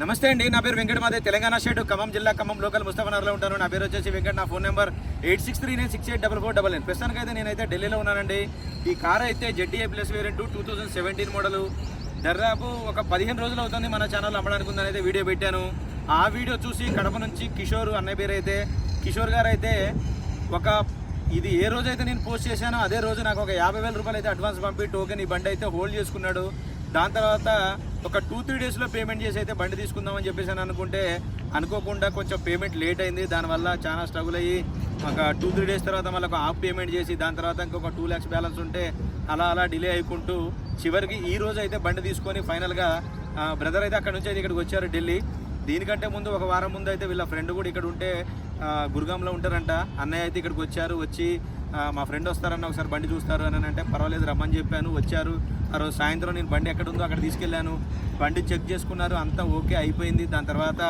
నమస్తే అండి నా పేరు వెంకట మాదే తెలంగాణ స్టేట్ ఖమ్మం జిల్లా ఖమ్మం లోకల్ ముస్తఫనగర్లో ఉంటాను. నా పేరు వచ్చేసి వెంకట నా phone number eight six three nine six eight double four double nine ప్రస్తుతానికైతే అయితే నేనైతే ఢిల్లీలో ఉన్నానండి. ఈ కార్ అయితే ZDI plus variant two thousand seventeen model. దాదాపు ఒక పదిహేను రోజులు అవుతుంది మన ఛానల్ అమ్మడానికి ఉందని అయితే వీడియో పెట్టాను. ఆ వీడియో చూసి కడప నుంచి కిషోర్ అన్నయ్య పేరు అయితే కిషోర్ గారు అయితే ఒక ఇది ఏ రోజైతే నేను పోస్ట్ చేశానో అదే రోజు నాకు ఒక యాభై వేల రూపాయలు అయితే అడ్వాన్స్ పంపి టోకెన్ ఈ బండి అయితే హోల్డ్ చేసుకున్నాడు. దాని తర్వాత ఒక టూ త్రీ డేస్లో పేమెంట్ చేసి అయితే బండి తీసుకుందామని చెప్పేసి అని అనుకుంటే అనుకోకుండా కొంచెం పేమెంట్ లేట్ అయింది. దానివల్ల చాలా స్ట్రగుల్ అయ్యి ఒక టూ త్రీ డేస్ తర్వాత మళ్ళీ ఒక హాఫ్ పేమెంట్ చేసి దాని తర్వాత ఇంకొక టూ ల్యాక్స్ బ్యాలెన్స్ ఉంటే అలా అలా డిలే అయికుంటూ చివరికి ఈ రోజు అయితే బండి తీసుకొని ఫైనల్గా బ్రదర్ అయితే అక్కడ నుంచి అయితే ఇక్కడికి వచ్చారు ఢిల్లీ. దీనికంటే ముందు ఒక వారం ముందు అయితే వీళ్ళ ఫ్రెండ్ కూడా ఇక్కడ ఉంటే గురుగాంలో ఉంటారంట. అన్నయ్య అయితే ఇక్కడికి వచ్చారు. వచ్చి మా ఫ్రెండ్ వస్తారన్న ఒకసారి బండి చూస్తారు అని అంటే పర్వాలేదు రమ్మని చెప్పాను వచ్చారు. ఆ రోజు సాయంత్రం నేను బండి ఎక్కడ ఉందో అక్కడ తీసుకెళ్ళాను. బండి చెక్ చేసుకున్నారు అంతా ఓకే అయిపోయింది. దాని తర్వాత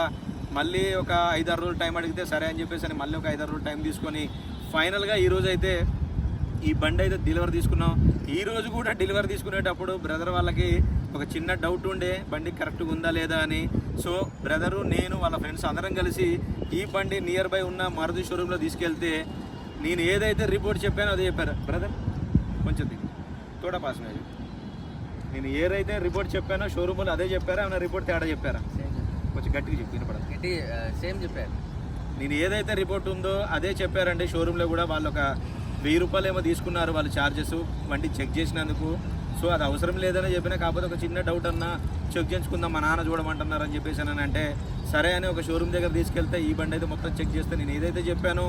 మళ్ళీ ఒక ఐదారు రోజులు టైం అడిగితే సరే అని చెప్పేసి అని మళ్ళీ ఒక ఐదారు రోజులు టైం తీసుకొని ఫైనల్గా ఈరోజు అయితే ఈ బండి అయితే డెలివరీ తీసుకున్నాం. ఈ రోజు కూడా డెలివరీ తీసుకునేటప్పుడు బ్రదర్ వాళ్ళకి ఒక చిన్న డౌట్ ఉండే బండి కరెక్ట్గా ఉందా లేదా అని. సో బ్రదరు నేను వాళ్ళ ఫ్రెండ్స్ అందరం కలిసి ఈ బండి నియర్ బై ఉన్న మారుతి షోరూంలో తీసుకెళ్తే నేను ఏదైతే రిపోర్ట్ చెప్పానో అదే చెప్పారు. బ్రదర్ కొంచెం దిగు. తోడా పాస్. నేను ఏదైతే రిపోర్ట్ చెప్పానో షోరూంలో అదే చెప్పారా? ఏమైనా రిపోర్ట్ తేడా చెప్పారా? కొంచెం గట్టిగా చెప్పి వినపడదు. గట్టి సేమ్ చెప్పారు. నేను ఏదైతే రిపోర్ట్ ఉందో అదే చెప్పారండి. షోరూంలో కూడా వాళ్ళు ఒక వెయ్యి రూపాయలు ఏమో తీసుకున్నారు వాళ్ళ ఛార్జెస్ బండి చెక్ చేసినందుకు. సో అది అవసరం లేదని చెప్పినా కాకపోతే ఒక చిన్న డౌట్ అన్నా చెక్ చేయించుకుందాం మా నాన్న చూడమంటున్నారు అని చెప్పేసి అని అంటే సరే అని ఒక షోరూమ్ దగ్గర తీసుకెళ్తే ఈ బండి అయితే మొత్తం చెక్ చేస్తే నేను ఏదైతే చెప్పానో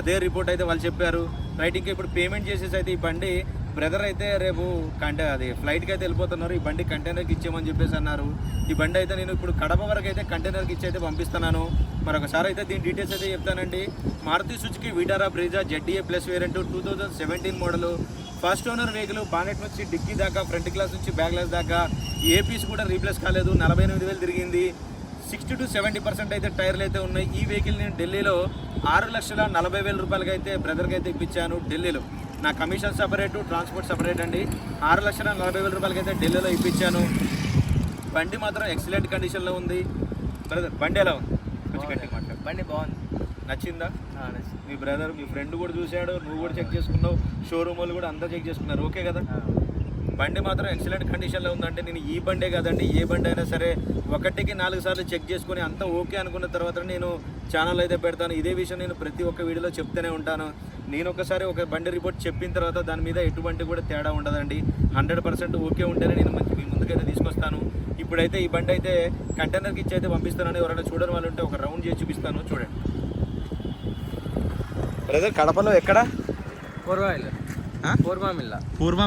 అదే రిపోర్ట్ అయితే వాళ్ళు చెప్పారు. రైట్ ఇంకా ఇప్పుడు పేమెంట్ చేసేసి అయితే ఈ బండి బ్రదర్ అయితే రేపు కంటే అది ఫ్లైట్కి అయితే వెళ్ళిపోతున్నారు. ఈ బండి కంటైనర్కి ఇచ్చామని చెప్పేసి అన్నారు. ఈ బండి అయితే నేను ఇప్పుడు కడప వరకు అయితే కంటైనర్కి ఇచ్చి అయితే పంపిస్తున్నాను. మరొకసారి అయితే దీని డీటెయిల్స్ అయితే చెప్తానండి. Maruti Suzuki Vitara Brezza ZDI plus variant two thousand seventeen model first owner vehicle bonnet నుంచి డిక్కీ దాకా ఫ్రంట్ గ్లాస్ నుంచి బ్యాక్ గ్లాస్ దాకా. ఏ పీస్ కూడా రీప్లేస్ కాలేదు. నలభై ఎనిమిది వేలు తిరిగింది. సిక్స్టీ టు సెవెంటీ పర్సెంట్ అయితే టైర్లు అయితే ఉన్నాయి. ఈ వెహికల్ నేను ఢిల్లీలో ఆరు లక్షల నలభై వేల రూపాయలకి అయితే బ్రదర్కి అయితే ఇప్పించాను ఢిల్లీలో. నా కమిషన్ సపరేటు ట్రాన్స్పోర్ట్ సపరేట్ అండి. ఆరు లక్షల నలభై వేల రూపాయలకి అయితే ఢిల్లీలో ఇప్పించాను. బండి మాత్రం ఎక్సలెంట్ కండిషన్లో ఉంది. బ్రదర్ బండి ఎలా ఉంది? కొంచెం గట్టిగా మాట్లాడు. బండి బాగుంది. నచ్చిందా. మీ బ్రదర్ మీ ఫ్రెండ్ కూడా చూశాడు. నువ్వు కూడా చెక్ చేసుకున్నావు. షోరూమ్ వాళ్ళు కూడా అంతా చెక్ చేసుకున్నారు. ఓకే కదా? బండి మాత్రం ఎక్సలెంట్ కండిషన్లో ఉందంటే నేను ఈ బండే కదండి ఏ బండి అయినా సరే ఒకటికి నాలుగు సార్లు చెక్ చేసుకొని అంతా ఓకే అనుకున్న తర్వాత నేను ఛానల్ అయితే పెడతాను. ఇదే విషయం నేను ప్రతి ఒక్క వీడియోలో చెప్తూనే ఉంటాను. నేను ఒకసారి ఒక బండి రిపోర్ట్ చెప్పిన తర్వాత దాని మీద ఎటువంటి కూడా తేడా ఉండదండి. హండ్రెడ్ పర్సెంట్ ఓకే ఉంటేనే నేను మంచి మీ ముందుకైతే తీసుకొస్తాను. ఇప్పుడైతే ఈ బండి అయితే కంటైనర్కి ఇచ్చి అయితే పంపిస్తానని ఎవరైనా చూడని వాళ్ళు ఉంటే ఒక రౌండ్ చేసి చూపిస్తాను. చూడండి. బ్రదర్ కడపలో ఎక్కడ? పూర్వ ఇల్లు పూర్వ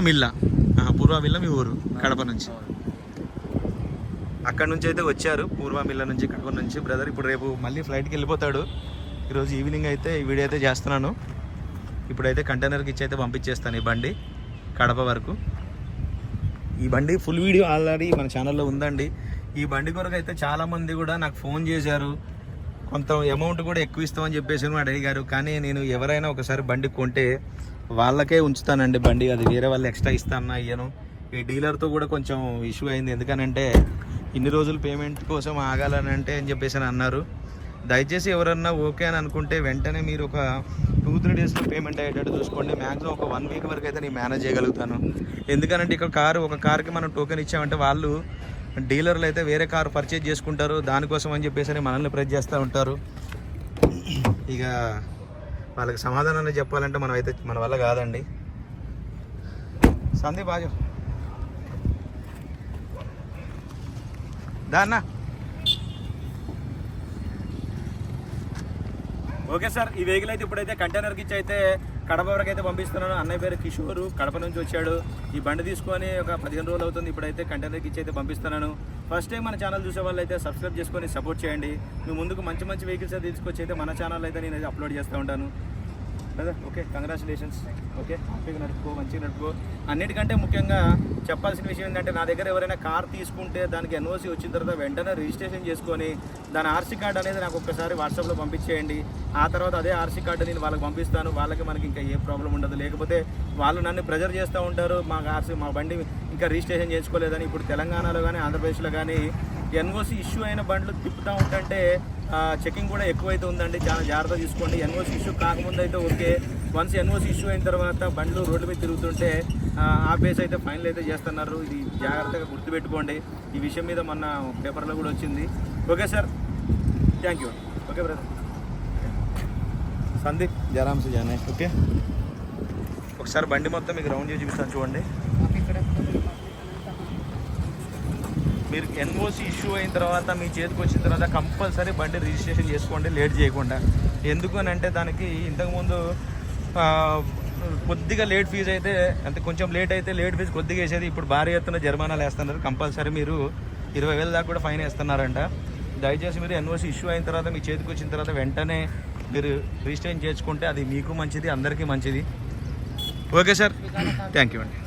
పూర్వమిల్ల మీ ఊరు కడప నుంచి. అక్కడ నుంచి అయితే వచ్చారు. పూర్వమిల్ల నుంచి కడప నుంచి. బ్రదర్ ఇప్పుడు రేపు మళ్ళీ ఫ్లైట్కి వెళ్ళిపోతాడు. ఈరోజు ఈవినింగ్ అయితే ఈ వీడియో అయితే చేస్తున్నాను. ఇప్పుడైతే కంటైనర్కి ఇచ్చి అయితే పంపించేస్తాను ఈ బండి కడప వరకు. ఈ బండి ఫుల్ వీడియో ఆల్రెడీ మన ఛానల్లో ఉందండి. ఈ బండి కొరకు అయితే చాలామంది కూడా నాకు ఫోన్ చేశారు. కొంత అమౌంట్ కూడా ఎక్కువ ఇస్తామని చెప్పేసి వాడు అడిగారు కానీ నేను ఎవరైనా ఒకసారి బండి కొంటే వాళ్ళకే ఉంచుతానండి బండి. అది వేరే వాళ్ళు ఎక్స్ట్రా ఇస్తాను అయ్యాను ఈ డీలర్తో కూడా కొంచెం ఇష్యూ అయింది. ఎందుకనంటే ఇన్ని రోజులు పేమెంట్ కోసం ఆగాలని అంటే అని చెప్పేసి అని అన్నారు. దయచేసి ఎవరన్నా ఓకే అని అనుకుంటే వెంటనే మీరు ఒక టూ త్రీ డేస్లో పేమెంట్ అయ్యేటట్టు చూసుకోండి. మ్యాక్సిమం ఒక వన్ వీక్ వరకు అయితే నేను మేనేజ్ చేయగలుగుతాను. ఎందుకనంటే ఇక్కడ కారు ఒక కార్కి మనం టోకెన్ ఇచ్చామంటే వాళ్ళు డీలర్లు అయితే వేరే కారు పర్చేజ్ చేసుకుంటారు. దానికోసం అని చెప్పేసి మనల్ని ప్రెస్ చేస్తూ ఉంటారు. ఇక వాళ్ళకి సమాధానాన్ని చెప్పాలంటే మనం అయితే మన వల్ల కాదండి. సందీప్ బాజు దాన్నా ఓకే సార్ ఈ వెహికల్ అయితే ఇప్పుడైతే కంటైనర్కి ఇచ్చి అయితే కడప వరకు అయితే పంపిస్తున్నాను. అన్నయ్య పేరు కిషోరు. కడప నుంచి వచ్చాడు. ఈ బండి తీసుకొని ఒక పదిహేను రోజులు అవుతుంది. ఇప్పుడైతే కంటైనర్కి ఇచ్చి అయితే పంపిస్తున్నాను. ఫస్ట్ టైం మన ఛానల్ చూసే వాళ్ళు అయితే సబ్స్క్రైబ్ చేసుకొని సపోర్ట్ చేయండి. మీ ముందుకు మంచి మంచి వెహికల్స్ తీసుకొచ్చి అయితే మన ఛానల్ అయితే నేను అప్లోడ్ చేస్తూ ఉంటాను. కదా ఓకే కంగ్రాచులేషన్స్ ఓకే హ్యాపీగా నడుపుకో మంచిగా నడుపుకో. అన్నిటికంటే ముఖ్యంగా చెప్పాల్సిన విషయం ఏంటంటే నా దగ్గర ఎవరైనా కార్ తీసుకుంటే దానికి ఎన్ఓసి వచ్చిన తర్వాత వెంటనే రిజిస్ట్రేషన్ చేసుకొని దాని ఆర్సీ కార్డ్ అనేది నాకు ఒక్కసారి వాట్సాప్లో పంపించేయండి. ఆ తర్వాత అదే ఆర్సీ కార్డు నేను వాళ్ళకి పంపిస్తాను. వాళ్ళకి మనకి ఇంకా ఏ ప్రాబ్లం ఉండదు. లేకపోతే వాళ్ళు నన్ను ప్రెజర్ చేస్తూ ఉంటారు. మా ఆర్సీ మా బండి ఇంకా రిజిస్ట్రేషన్ చేసుకోలేదని ఇప్పుడు తెలంగాణలో కానీ ఆంధ్రప్రదేశ్లో కానీ ఎన్ఓసి ఇష్యూ అయిన బండ్లు తిప్పుతూ ఉంటుంటే చెకింగ్ కూడా ఎక్కువైతే ఉందండి. చాలా జాగ్రత్త తీసుకోండి. ఎన్ఓసి ఇష్యూ కాకముందు అయితే ఓకే. వన్స్ ఎన్ఓసి ఇష్యూ అయిన తర్వాత బండ్లు రోడ్డు మీద తిరుగుతుంటే ఆపేసి అయితే ఫైన్లు అయితే చేస్తున్నారు. ఇది జాగ్రత్తగా గుర్తుపెట్టుకోండి. ఈ విషయం మీద మొన్న పేపర్లో కూడా వచ్చింది. Okay sir thank you okay brother Sandeep జరామ్స్ జానే ఓకే. ఒకసారి బండి మొత్తం మీకు రౌండ్ చేసి చూపిస్తాను చూడండి. మీరు ఎన్ఓసి ఇష్యూ అయిన తర్వాత మీ చేతికి వచ్చిన తర్వాత కంపల్సరీ బండి రిజిస్ట్రేషన్ చేసుకోండి లేట్ చేయకుండా. ఎందుకు అని అంటే దానికి ఇంతకుముందు కొద్దిగా లేట్ ఫీజు అయితే అంటే కొంచెం లేట్ అయితే లేట్ ఫీజు కొద్దిగా వేసేది. ఇప్పుడు భారీ ఎత్తున జరిమానాలు వేస్తున్నారు. కంపల్సరీ మీరు ఇరవై వేల దాకా కూడా ఫైన్ వేస్తున్నారంట. దయచేసి మీరు ఎన్ఓసి ఇష్యూ అయిన తర్వాత మీ చేతికి వచ్చిన తర్వాత వెంటనే మీరు రిజిస్ట్రేషన్ చేసుకుంటే అది మీకు మంచిది అందరికీ మంచిది. Okay sir. థ్యాంక్ యూ అండి.